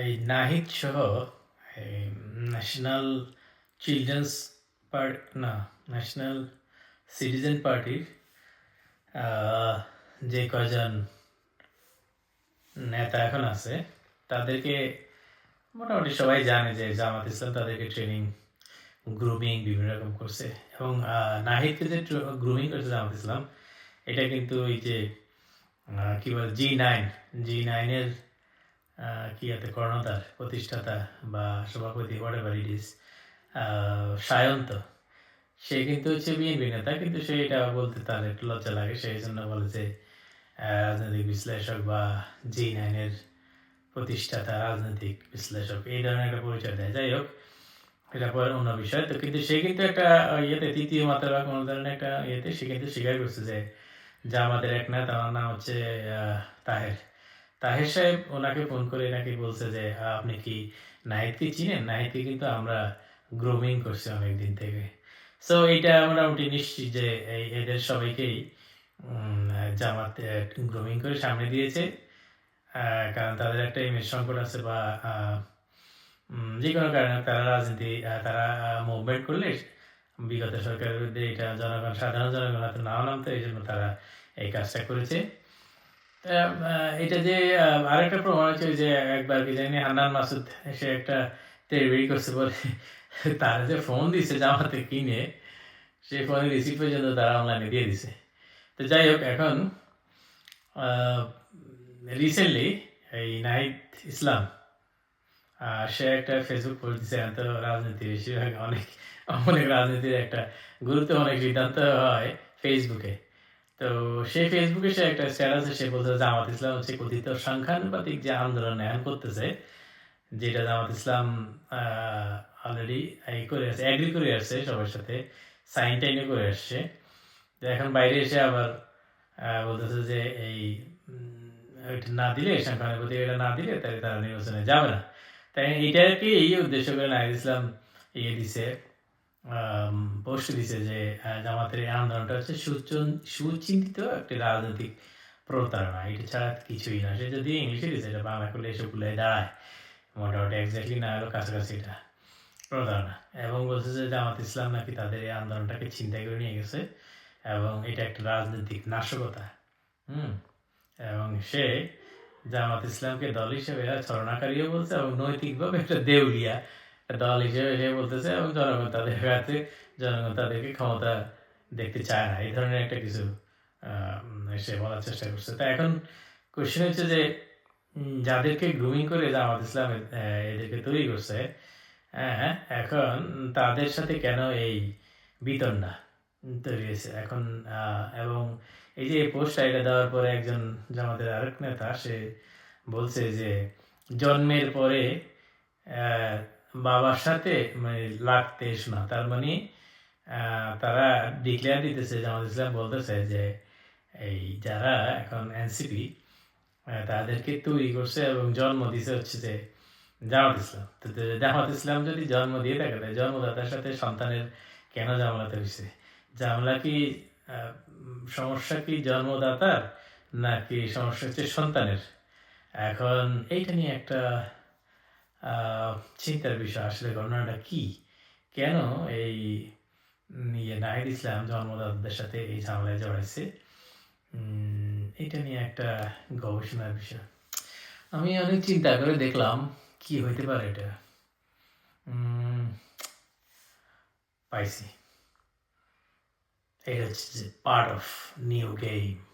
এই নাহিদ সহ এই ন্যাশনাল চিলড্রেন্স পার্ট না ন্যাশনাল সিটিজেন পার্টির যে কয়জন নেতা এখন আছে, তাদেরকে মোটামুটি সবাই জানে যে জামাত ইসলাম তাদেরকে ট্রেনিং গ্রুমিং বিভিন্ন রকম করছে এবং নাহিদকে যে গ্রুমিং করছে জামাত ইসলাম, এটা কিন্তু ওই যে কি বলে জি নাইন জি নাইনের কি আছে কর্ণধার প্রতিষ্ঠাতা বা সভাপতি whatever it is Sayanta. সে কিন্তু হচ্ছে বিএনপি নেতা, কিন্তু সে এটা বলতে তার একটু লজ্জা লাগে সেই জন্য বলে যে রাজনৈতিক বিশ্লেষক বা জি নাইনের প্রতিষ্ঠাতা, রাজনৈতিক বিশ্লেষক, এই ধরনের একটা পরিচয় দেয়। যাই হোক, এটা পরে অন্য বিষয়। তো কিন্তু সে কিন্তু একটা ইয়েতে, তৃতীয় মাত্রা বা কোনো ধরনের একটা ইয়েতে সে কিন্তু স্বীকার করছে যে যা আমাদের এক নেতা আমার নাম হচ্ছে তাহের। তাহের সাহেব ওনাকে ফোন করে নাকি বলছে যে আপনি কি নাহিদকে চিনেন? নাহিদকে কিন্তু আমরা গ্রোমিং করছি অনেক দিন থেকে। সো এইটা মোটামুটি নিশ্চিত যে এই এদের সবাইকেই জামাত গ্রোমিং করে সামনে দিয়েছে। কারণ তাদের একটা ইমেজ সংকট আছে বা যে কোনো কারণে তারা রাজনীতি তারা মুভমেন্ট করলে বিগত সরকারের বিরুদ্ধে এটা জনগণ, সাধারণ জনগণ হাতে নাও নামতো এই জন্য তারা এই কাজটা করেছে। এটা যে আরেকটা প্রমাণ হচ্ছে যে একবার কি জানি হান্নান মাসুদ সে একটা তেড়বেড়ি করছে বলে তারা যে ফোন দিছে জামাতে কিনে সেই ফোনের রিসিভ পর্যন্ত তারা অনলাইনে দিয়ে দিছে। তো যাই হোক এখন রিসেন্টলি এই নাহিদ ইসলাম আহ, সে একটা ফেসবুক পোস্ট দিছে এখন তো রাজনীতি বেশিরভাগ অনেক অনেক রাজনীতির একটা গুরুত্ব অনেক সিদ্ধান্ত হয় ফেসবুকে তো সেই ফেসবুকে সে একটা স্ট্যাটাসে সে বলছে জামাত ইসলাম হচ্ছে কথিত সংখ্যানুপাতিক যে আন্দোলন এখন করতেছে, যেটা জামাত ইসলাম অলরেডি করে আসছে অ্যাগ্রি করে আসছে সবার সাথে সাইন টাইনও করে আসছে। এখন বাইরে এসে আবার বলতেছে যে এই ওইটা না দিলে, সংখ্যানুপাতিক এটা না দিলে তাহলে তারা নির্বাচনে যাবে না। তাই এটাকে এই উদ্দেশ্য করে নাহিদ ইসলাম ইয়ে দিছে। পোস্ট দিছে যে জামাতের এই আন্দোলনটা হচ্ছে সুচন- সুচিন্তিত একটি রাজনৈতিক প্রতারণা। এটা ছাড়া কিছুই না। সে যদি ইংলিশে দিছে, এটা বাংলা করলে এসবগুলো দাঁড়ায়। মোটামুটি এক্স্যাক্টলি না হলেও কাছাকাছি এটা প্রতারণা। এবং বলছে যে, জামাত ইসলাম নাকি তাদের এই আন্দোলনটাকে চিন্তাই করে নিয়ে গেছে এবং এটা একটা রাজনৈতিক নাশকতা। হুম? এবং সে জামাত ইসলামকে দল হিসেবে ছলনাকারীও বলছে এবং নৈতিকভাবে একটা দেউলিয়া দল হিসেবে সে বলতেছে এবং জনগণ তাদের কাছে জনগণ তাদেরকে ক্ষমতা দেখতে চায় না। এই ধরনের একটা কিছু সে বলার চেষ্টা করছে। তা এখন কোশ্চেন হচ্ছে যে যাদেরকে গ্রুমিং করে জামাত ইসলাম এদেরকে তৈরি করছে হ্যাঁ এখন তাদের সাথে কেন এই বিতণ্ডা তৈরি হয়েছে? এখন এবং এই যে পোস্ট এটা দেওয়ার পরে একজন জামাতের আরেক নেতা, সে বলছে যে, জন্মের পরে বাবার সাথে মানে লাগতে না। তার মানে তারা ডিক্লেয়ার দিতেছে, জামাত ইসলাম বলতেছে যে, এই যারা এখন এনসিপি তাদেরকে তৈরি করছে এবং জন্ম দিছে হচ্ছে যে জামাত ইসলাম। তো জামাত ইসলাম যদি জন্ম দিয়ে থাকে, তাহলে জন্মদাতার সাথে সন্তানের কেন ঝামেলাতে হয়েছে ঝামেলা কি সমস্যা কি জন্মদাতার, নাকি সমস্যা হচ্ছে সন্তানের? এখন এইটা নিয়ে একটা চিন্তার বিষয় আসলে ঘটনাটা কি? কেন এই ইয়ে নাহিদ ইসলাম জন্মদাতাদের সাথে এই ঝামেলায় জড়াইছে? এটা নিয়ে একটা গবেষণার বিষয়। আমি অনেক চিন্তা করে দেখলাম, কি হইতে পারে এটা? পাইছি। এটা হচ্ছে পার্ট অফ নিউ গেম